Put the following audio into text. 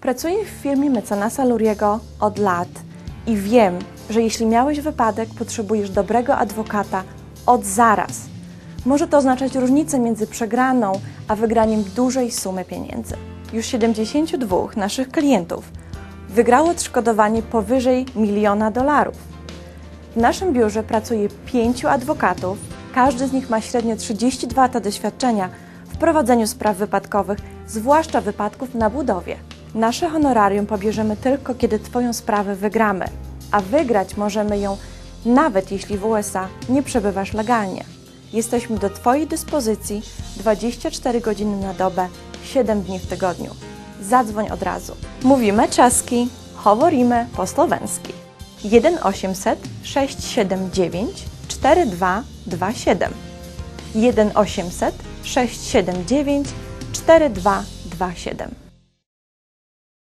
Pracuję w firmie mecenasa Luriego od lat i wiem, że jeśli miałeś wypadek, potrzebujesz dobrego adwokata od zaraz. Może to oznaczać różnicę między przegraną a wygraniem dużej sumy pieniędzy. Już 72 naszych klientów wygrało odszkodowanie powyżej miliona dolarów. W naszym biurze pracuje pięciu adwokatów. Każdy z nich ma średnio 32 lata doświadczenia w prowadzeniu spraw wypadkowych, zwłaszcza wypadków na budowie. Nasze honorarium pobierzemy tylko, kiedy Twoją sprawę wygramy, a wygrać możemy ją nawet jeśli w USA nie przebywasz legalnie. Jesteśmy do Twojej dyspozycji 24 godziny na dobę, 7 dni w tygodniu. Zadzwoń od razu. Mówimy czeski, choworimy po słowenski. 1 800 679 4227 1 800 679 4227